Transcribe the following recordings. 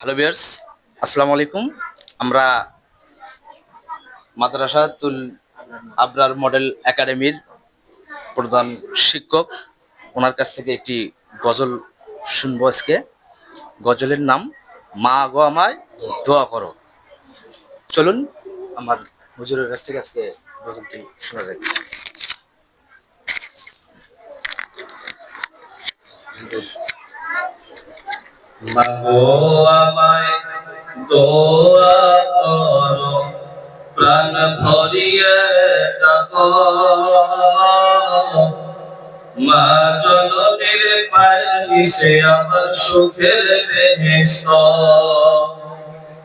Hello বিয়ার্স আসসালামু আলাইকুম আমরা মাদ্রাসাতুল আবরার মডেল একাডেমির প্রধান শিক্ষক। ওনার কাছ থেকে একটি গজল শুনব আজকে। গজলের নাম মা গো আমায় দোয়া করো। চলুন, আমার হুজুরের কাছ থেকে আজকে গজলটি শোনা যাক। মাগো আমায় দোয়া করো, প্রাণ ভরিয়ে ডাকো মা জননীর পায়ের নিচে আমার সুখের বেহেস্ত।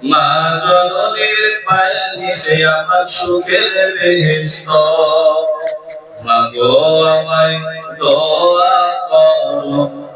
মা জননীর পায়ের নিচে আমার সুখের বেহেস্ত। মাগো আমায় দোয়া করো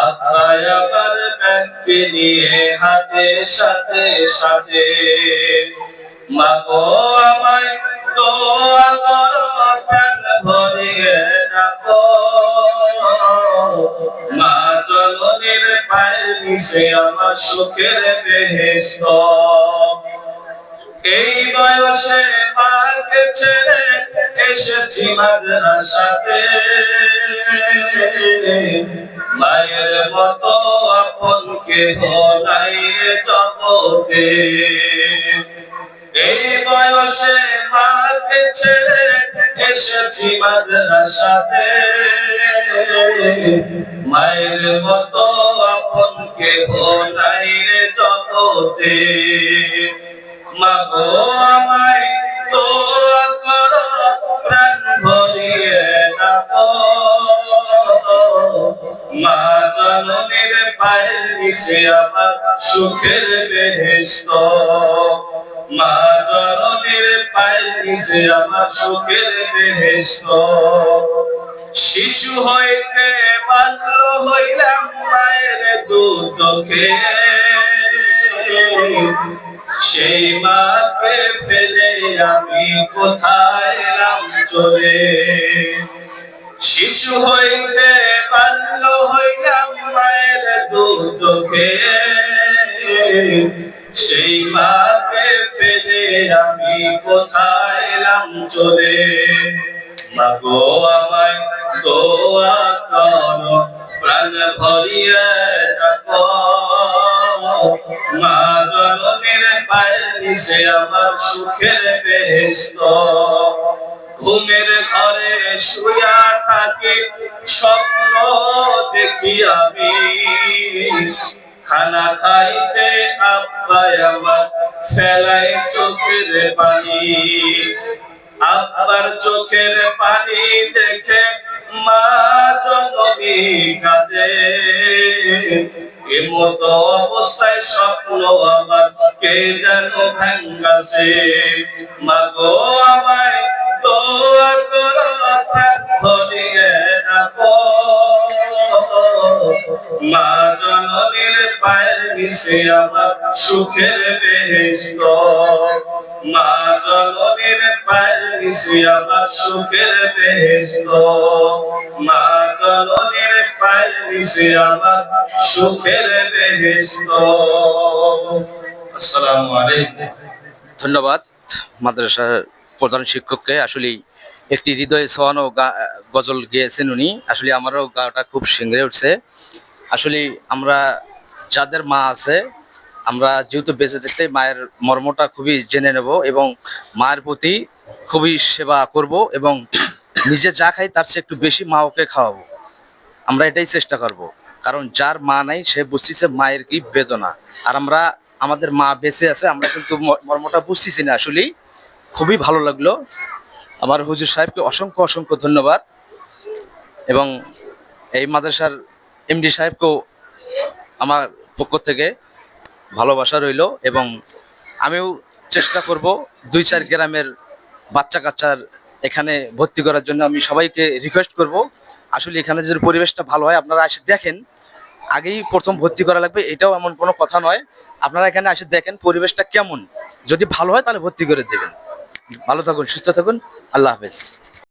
আত্মায় আমার ব্যক্তি নিয়ে হাতে সাথে সাথে। মাগো আমায় দোয়া করো প্রাণ ভরিয়ে রাখো। মা জননীর পায়ের নিচে আমার সুখের বেহেস্ত। এই বয়সে মাকে ছেড়ে এসেছি মাদ্রাসাতে। মায়ের মতো আপন কে নাই রে জগতে। এই বয়সে মাকে ছেড়ে এসেছি মাদ্রাসাতে। মায়ের মতো আপন কে নাই রে জগতে। মাগো আমায় দোয়া করো, প্রাণ ভরিয়ে ডাকো মা জননীর পায়ের নিচে আমার সুখের বেহেস্ত মা জননীর পায়ের নিচে আমার সুখের বেহেস্ত শিশু হইতে বাল্য হইলাম মায়ের দুধ খেয়ে সেই মাকে ফেলে আমি কোথায় এলাম চলে? শিশু হইতে বাল্য দুধ সেই মাকে ফেলে আমি কোথায় এলাম চলে মাগো আমায় দোয়া করো প্রাণ ভরিয়ে ডাকো মা জননীর পায়ের নিচে আমার সুখের বেহেস্ত ঘুমের ঘরে শুয়া থাকি স্বপ্ন দেখি আমি। খানা খাইতে আব্বাই আমার ফেলাই চোখের পানি। আব্বার চোখের পানি দেখে মা জননী কাঁদে। এমতো অবস্থায় স্বপ্ন আমার কে যেন ভাঙ্গাছে? মাগো আমায় দোয়া করো নিচে আমার সুখের বেহেস্ত মা জননীর পায়ের নিচে আমার সুখের বেহেস্ত মা জননীর পায়ের নিচে আমার সুখের বেহেস্ত আসসালামু আলাইকুম। ধন্যবাদ মাদ্রাসার প্রধান শিক্ষককে। আসলে একটি হৃদয়ে ছোঁয়ানো গজল গেয়েছেন উনি। আসলে আমারও গাটা খুব সিংড়ে উঠছে। আসলে আমরা যাদের মা আছে, আমরা যেহেতু বেঁচে থাকতে মায়ের মর্মটা খুবই জেনে নেব এবং মায়ের প্রতি খুবই সেবা করব এবং নিজে যা খাই তার চেয়ে একটু বেশি মা ওকে খাওয়াবো। আমরা এটাই চেষ্টা করব। কারণ যার মা নাই, সে বুঝতেছে মায়ের কি বেদনা। আর আমরা, আমাদের মা বেঁচে আছে, আমরা কিন্তু মর্মটা বুঝতেছি না আসলেই। খুবই ভালো লাগল। আমার হুজুর সাহেবকে অসংখ্য অসংখ্য ধন্যবাদ। এবং এই মাদ্রাসার এমডি সাহেবকেও আমার পক্ষ থেকে ভালোবাসা রইল এবং আমিও চেষ্টা করব দুই চার গ্রামের বাচ্চা কাচ্চার এখানে ভর্তি করার জন্য আমি সবাইকে রিকোয়েস্ট করব। আসলে এখানে যদি পরিবেশটা ভালো হয়, আপনারা এসে দেখেন। আগেই প্রথম ভর্তি করা লাগবে, এটাও এমন কোনো কথা নয়। আপনারা এখানে এসে দেখেন পরিবেশটা কেমন। যদি ভালো হয়, তাহলে ভর্তি করে দেবেন। ভালো থাকুন, সুস্থ থাকুন। আল্লাহ হাফেজ।